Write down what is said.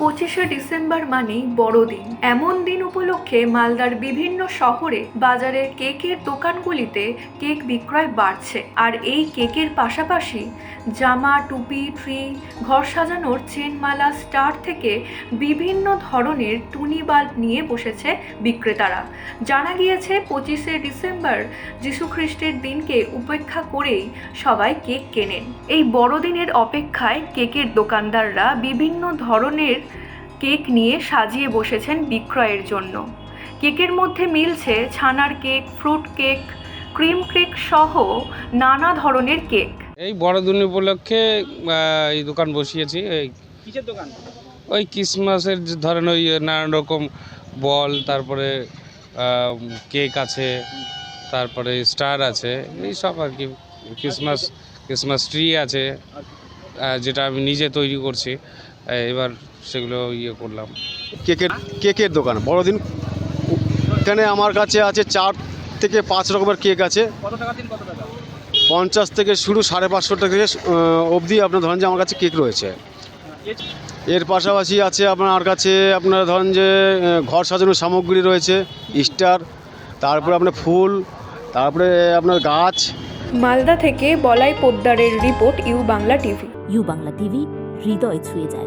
পঁচিশে ডিসেম্বর মানেই বড়দিন। এমন দিন উপলক্ষে মালদার বিভিন্ন শহরে বাজারের কেকের দোকানগুলিতে কেক বিক্রয় বাড়ছে। আর এই কেকের পাশাপাশি জামা, টুপি, ট্রি, ঘর সাজানোর চেনমালা, স্টার থেকে বিভিন্ন ধরনের টুনি বাল্ব নিয়ে বসেছে বিক্রেতারা। জানা গিয়েছে, পঁচিশে ডিসেম্বর যীশুখ্রিস্টের দিনকে উপেক্ষা করেই সবাই কেক কেনেন। এই বড়দিনের অপেক্ষায় কেকের দোকানদাররা বিভিন্ন ধরনের কেক নিয়ে সাজিয়ে বসেছেন বিক্রয়ের জন্য। কেকের মধ্যে মিলছে ছানার cake fruit cake cream cake সহ নানা ধরনের কেক। এই বড়দিন উপলক্ষে এই দোকান বসিয়েছি এই কিসের দোকান? ওই ক্রিসমাসের যে ধরেন ওই নানান রকম বল তারপরে কেক আছে তারপরে স্টার আছে এই সব আর কি ক্রিসমাস ক্রিসমাস ট্রি আছে যেটা আমি নিজে তৈরি করছি। এবার সেগুলো ইয়ে করলাম। কেকের কেকের দোকান। বড়দিন এখানে আমার কাছে আছে চার থেকে পাঁচ রকমের কেক আছে। কত টাকা দিন কত টাকা পঞ্চাশ থেকে শুরু সাড়ে পাঁচশো টাকা থেকে অবধি আপনার ধরেন যে আমার কাছে কেক রয়েছে। এর পাশাপাশি আছে আপনার কাছে আপনার ধরেন যে ঘর সাজানোর সামগ্রী রয়েছে স্টার তারপরে আপনার ফুল তারপরে আপনার গাছ। মালদা থেকে Balai পোদ্দারের report U Bangla TV. U Bangla TV হৃদয় ছুঁয়ে যায়।